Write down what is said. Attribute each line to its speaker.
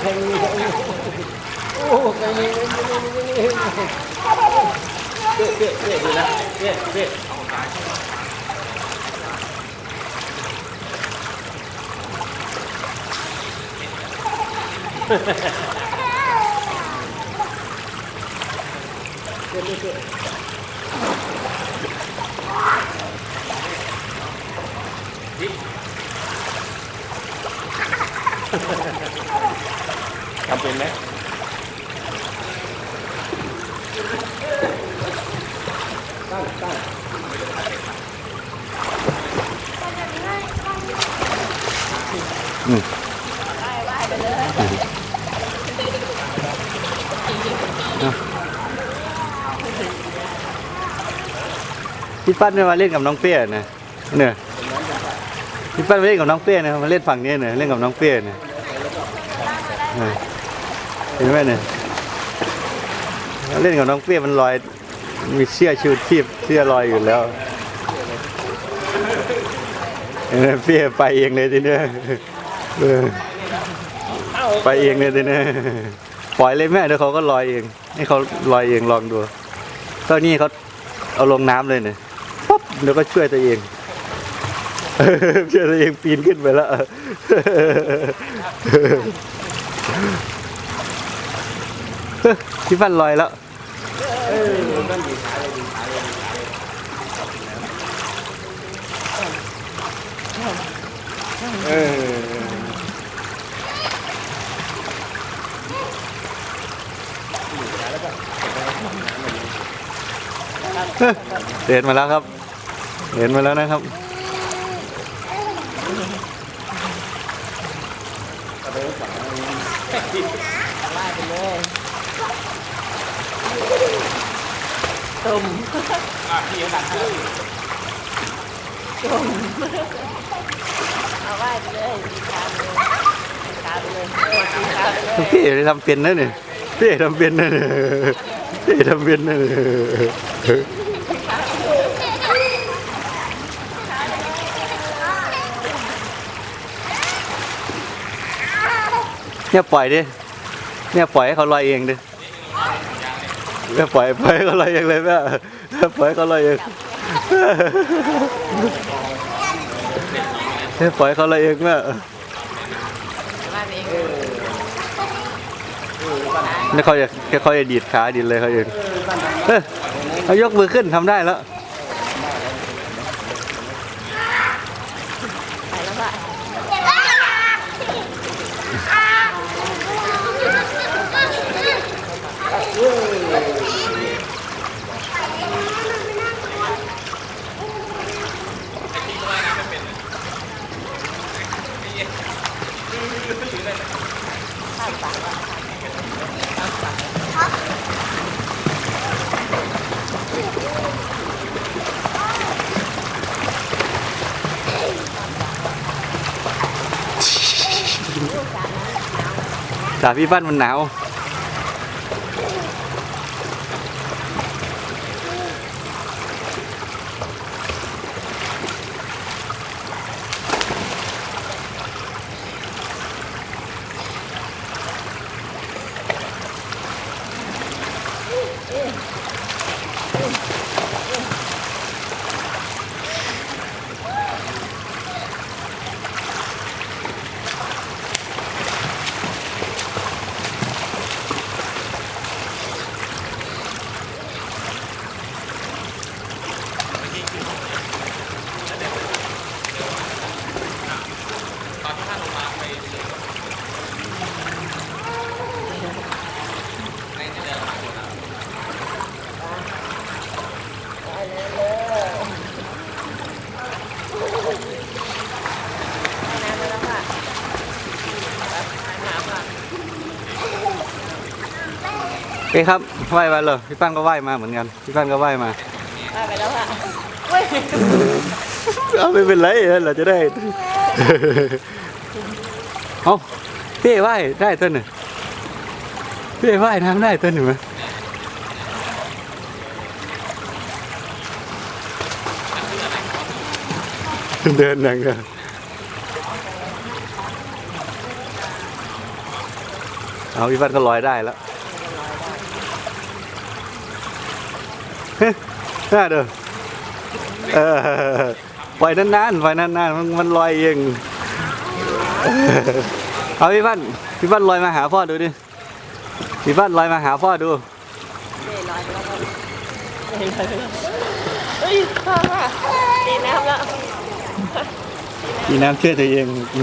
Speaker 1: ใครมีใครมีโอ้ใครมีใครมีใครมีใครมีเป๊ะเป๊ะเป๊ะดูนะเป๊ะเป๊ะ ทำเป็นไหมตั้งตั้ง
Speaker 2: พี่ปั้นเนี่ยมาเล่นกับน้องเปี้ยนะเนี่ย พี่ปั้นมาเล่นกับน้องเปี้ยนะมาเล่นฝั่งนี้เนี่ยเล่นกับน้องเปี้ยเนี่ยเห็นไหมเนี่ยเล่นกับน้องเปี้ยมันลอย มีเสื้อชูชีพเสื้อลอยอยู่แล้วเห็นไหมเปี้ยไปเองเลยทีเนี้ยไปเองเลยทีเนี้ยปล่อยเลยแม่เดี๋ยวเขาก็ลอยเองให้เขาลอยเองลองดูตอนนี้เขาเอาลงน้ำเลยเนี่ยป๊บเดี๋ยวก็ช่วยตัวเอง ช่วยตัวเองปีนขึ้นไปแล้วพี่ฟันลอยแล้ว
Speaker 1: เดีขาเลยดีขาเลยดีขาเลยเออ
Speaker 2: เดินมาแล้วครับเดินมาแล้วนะครับ
Speaker 3: ไล่ไปเลยตุ่มตุ่มเอาไหว้ไปเลยดีขาไปเลยดีขาไปเลยเออดีขาไปเลย
Speaker 2: พี่เอ๋ทำเป็นนะเนี่ยพี่เอ๋ทำเป็นนะเนี่ยพี่เอ๋ทำเป็นนะเนี่ย เนี่ยปล่อยดิ เนี่ยปล่อยให้เขาลอยเองดิเนี่ยปล่อยปล่อยให้เขาลอยเองเลยแม่ปล่อยให้เขาลอยเองเนี่ยปล่อยให้เขาลอยเองแม่
Speaker 3: ไหว้ไปเนี่
Speaker 2: เขาจะแค่เขาจะดีดขาดีดเลยเขาเองเอ้ยเขายกมือขึ้นทำได้แล้ว สาพี่บ้านมันหนาว โอเคครับไหว้มาเลยพี่ปั้นก็ไหว้มาเหมือนกันพี่ปั้นก็ไหว้มา
Speaker 3: ไหว้ไปแล้วว่ะเว้ย
Speaker 2: เอาไม่เป็นไรเราจะได้เอาพี่ไหว้ได้ต้นหนึ่งพี่ไหว้น้ำได้ต้นหนึ่งไหมเดินหนังเลยเอาพี่พันก็ลอยได้แล้ว
Speaker 3: ลอยได้
Speaker 2: น่าเด้อเออปล่อยนานๆปล่อยนานๆมันมันลอยเองเอาพี่พันพี่พันลอยมาหาพ่อดูดิพี่พันลอยมาหาพ่อดู
Speaker 3: เล่ลอยแล้วครับเล่ลอยไปแล้วเฮ้ยพ่อพ่อตีน้ำแล้ว
Speaker 2: พี่น้ำเชื่อตัวเองอ